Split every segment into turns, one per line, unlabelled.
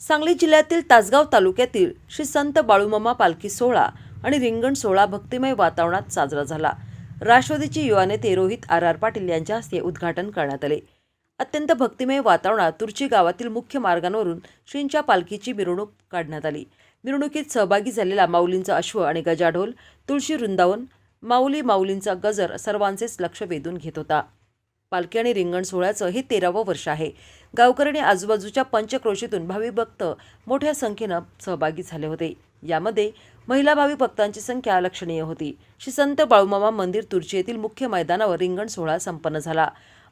सांगली जिल्ह्यातील तासगाव तालुक्यातील श्री संत बाळूमामा पालखी सोहळा आणि रिंगण सोहळा भक्तिमय वातावरणात साजरा झाला. राष्ट्रवादीचे युवा नेते रोहित आर आर पाटील यांच्या हस्ते उद्घाटन करण्यात आले. अत्यंत भक्तिमय वातावरणात तुर्ची गावातील मुख्य मार्गांवरून श्रींच्या पालखीची मिरवणूक काढण्यात आली. मिरवणुकीत सहभागी झालेला माऊलींचा अश्व आणि गजाढोल तुळशी वृंदावन माऊली माऊलींचा गजर सर्वांचेच लक्ष वेधून घेत होता. पालखी आणि रिंगण सोहळ्याचं हे तेरावं वर्ष आहे. गावकऱ्यांनी आजूबाजूच्या पंचक्रोशीतून भावी भक्त मोठ्या संख्येनं सहभागी झाले होते. यामध्ये महिला भावी भक्तांची संख्या लक्षणीय होती. श्री संत बाळूमामा मंदिर तुर्ची येथील मुख्य मैदानावर रिंगण सोहळा संपन्न झाला.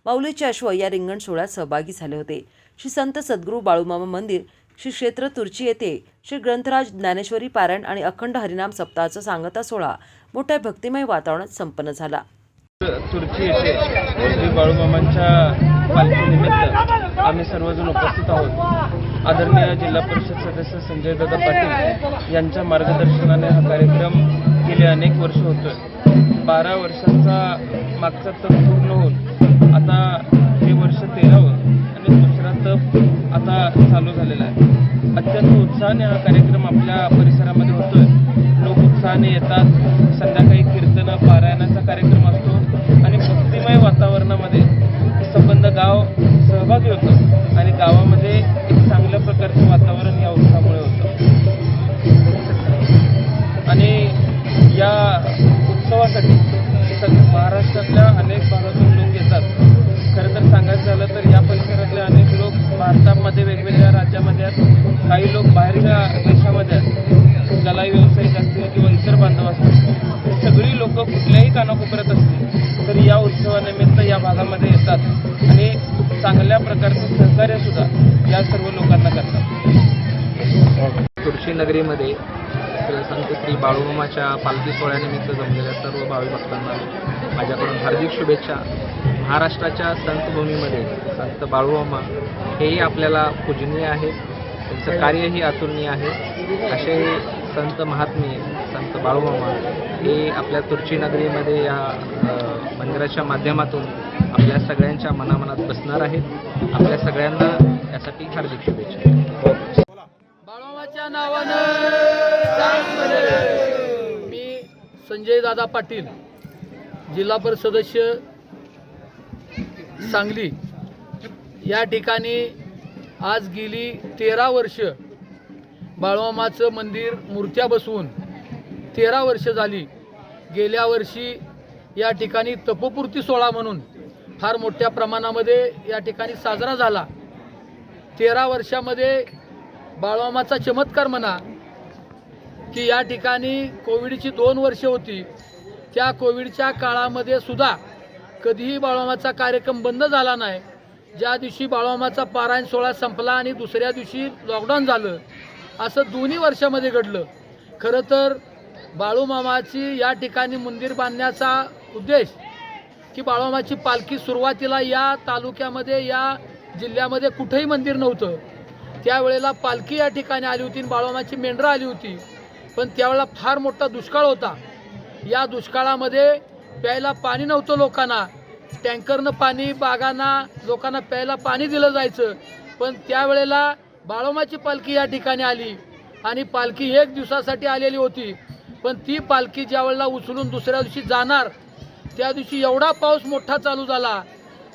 माऊलीचे अश्व या रिंगण सोहळ्यात सहभागी झाले होते. श्री संत सद्गुरू बाळूमामा मंदिर श्री क्षेत्र तुर्ची येथे श्री ग्रंथराज ज्ञानेश्वरी पारायण आणि अखंड हरिनाम सप्ताहाचा सांगता सोहळा मोठ्या भक्तिमय वातावरणात संपन्न झाला.
तुर्ची येथे श्री बाळूमामांच्या आम्ही सर्वजण उपस्थित आहोत. आदरणीय जिल्हा परिषद सदस्य संजय दादा पाटील यांच्या मार्गदर्शनाने हा कार्यक्रम गेले अनेक वर्ष होतोय. बारा वर्षांचा मागचा तप पूर्ण होऊन आता हे वर्ष तेरावं आणि दुसरा तप आता चालू झालेला आहे. अत्यंत उत्साहाने हा कार्यक्रम आपल्या परिसरामध्ये होतोय. लोक उत्साहाने येतात. संध्याकाळी कीर्तनं पारायणाचा कार्यक्रम काही लोक बाहेरच्या देशामध्ये असतात दलाई व्यावसायिक असतील किंवा इतर बांधव असतील सगळी लोक कुठल्याही कानाकोपऱ्यात असतील तर या उत्सवानिमित्त या भागामध्ये येतात आणि चांगल्या प्रकारचं सहकार्य सुद्धा या सर्व लोकांना करतात.
तुळशी नगरीमध्ये संत श्री बाळूमामाच्या पालखी सोहळ्यानिमित्त जमलेल्या सर्व भाविक भक्तांना माझ्याकडून हार्दिक शुभेच्छा. महाराष्ट्राच्या संतभूमीमध्ये संत बाळूमामा हेही आपल्याला पूजनीय आहे त्यांचं कार्यही अतुलनीय आहे. असे संत महात्मे संत बाळूमामा हे आपल्या तुर्ची नगरीमध्ये या मंदिराच्या माध्यमातून आपल्या सगळ्यांच्या मनामनात बसणार आहेत. आपल्या सगळ्यांना यासाठी हार्दिक शुभेच्छा.
बाळोमाच्या नावानं मी संजय दादा पाटील जिल्हा परिषद सदस्य सांगली या ठिकाणी आज गेली तेरा वर्ष. बाळोमाचं मंदिर मूर्त्या बसवून तेरा वर्ष झाली. गेल्या वर्षी या ठिकाणी तपोपूर्ती सोहळा म्हणून फार मोठ्या प्रमाणामध्ये या ठिकाणी साजरा झाला. तेरा वर्षामध्ये बाळवामाचा चमत्कार म्हणा की या ठिकाणी कोविडची दोन वर्ष होती. त्या कोविडच्या काळामध्ये सुद्धा कधीही बाळवामाचा कार्यक्रम बंद झाला नाही. ज्या दिवशी बाळोमाचा पारायण सोहळा संपला आणि दुसऱ्या दिवशी लॉकडाऊन झालं असं दोन्ही वर्षामध्ये घडलं. खरं तर बाळूमामाची या ठिकाणी मंदिर बांधण्याचा उद्देश की बाळूमाची पालखी सुरुवातीला या तालुक्यामध्ये या जिल्ह्यामध्ये कुठेही मंदिर नव्हतं. त्यावेळेला पालखी या ठिकाणी आली होती आणि बाळोमाची मेंढरं आली होती. पण त्यावेळेला फार मोठा दुष्काळ होता. या दुष्काळामध्ये प्यायला पाणी नव्हतं लोकांना. टँकरनं पाणी बागांना लोकांना प्यायला पाणी दिलं जायचं. पण त्यावेळेला बाळोमाची पालखी या ठिकाणी आली. आणि पालखी एक दिवसासाठी आलेली होती. पण ती पालखी ज्या वेळेला उचलून दुसऱ्या दिवशी जाणार त्या दिवशी एवढा पाऊस मोठा चालू झाला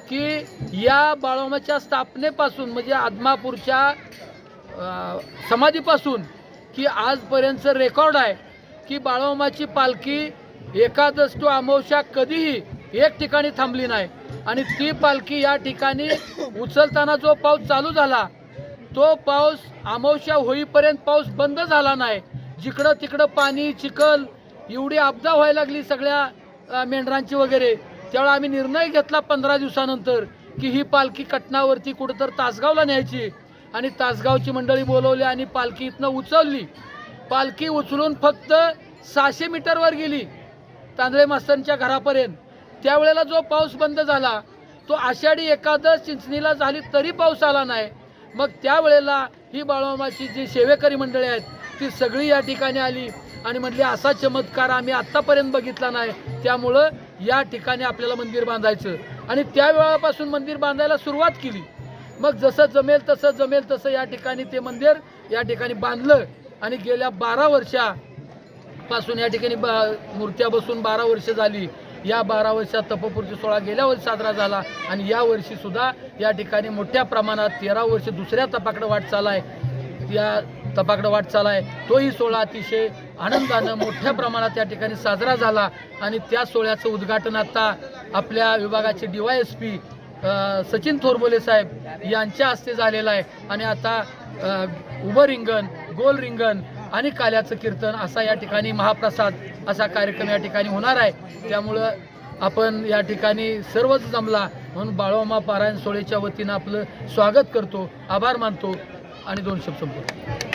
की या बाळोमाच्या स्थापनेपासून म्हणजे आदमापूरच्या समाधीपासून की आजपर्यंतचं रेकॉर्ड आहे की बाळोमाची पालखी एकादश टू अमावस्या कधीही एक ठिकाणी थांबली नाही. आणि ती पालखी या ठिकाणी उचलताना जो पाऊस चालू झाला तो पाऊस अमावश्या होईपर्यंत पाऊस बंद झाला नाही. जिकडं तिकडं पाणी चिखल एवढी आपदा व्हायला लागली सगळ्या मेंढरांची वगैरे. त्यावेळी आम्ही निर्णय घेतला पंधरा दिवसानंतर की ही पालखी कटनावरती कुठंतर तासगावला न्यायची. आणि तासगावची मंडळी बोलवली आणि पालखी इथनं उचलली. पालखी उचलून फक्त सहाशे मीटरवर गेली. तांदळे मास्तरांच्या घरापर्यंत. त्यावेळेला जो पाऊस बंद झाला तो आषाढी एकादश चिंचणीला झाली तरी पाऊस आला नाही. मग त्यावेळेला ही बाळोमाची जी सेवेकरी मंडळी आहेत ती सगळी या ठिकाणी आली आणि म्हटली असा चमत्कार आम्ही आत्तापर्यंत बघितला नाही. त्यामुळं या ठिकाणी आपल्याला मंदिर बांधायचं. आणि त्या वेळापासून मंदिर बांधायला सुरुवात केली. मग जसं जमेल तसं जमेल तसं या ठिकाणी ते मंदिर या ठिकाणी बांधलं आणि गेल्या बारा वर्षापासून या ठिकाणी बा- मूर्त्या बसून बारा वर्ष झाली. या बारा वर्षात तपपूरची सोहळा गेल्या वर्षी साजरा झाला आणि या वर्षी सुद्धा या ठिकाणी मोठ्या प्रमाणात तेरा वर्ष दुसऱ्या तपाकडं वाटचाल आहे या तपाकडं वाटचाल आहे तोही सोहळा अतिशय आनंदानं मोठ्या प्रमाणात या ठिकाणी साजरा झाला आणि त्या सोहळ्याचं उद्घाटन आता आपल्या विभागाचे D Y S P Sachin Thorbole साहेब यांच्या हस्ते झालेलं आहे. आणि आता उभं रिंगण गोल रिंगण आणि काल्याचं कीर्तन असा या ठिकाणी महाप्रसाद असा कार्यक्रम या ठिकाणी होणार आहे. त्यामुळं आपण या ठिकाणी सर्वच जमला म्हणून बाळोमा पारायण सोहळेच्या वतीनं आपलं स्वागत करतो आभार मानतो आणि दोन शब्द संपवतो.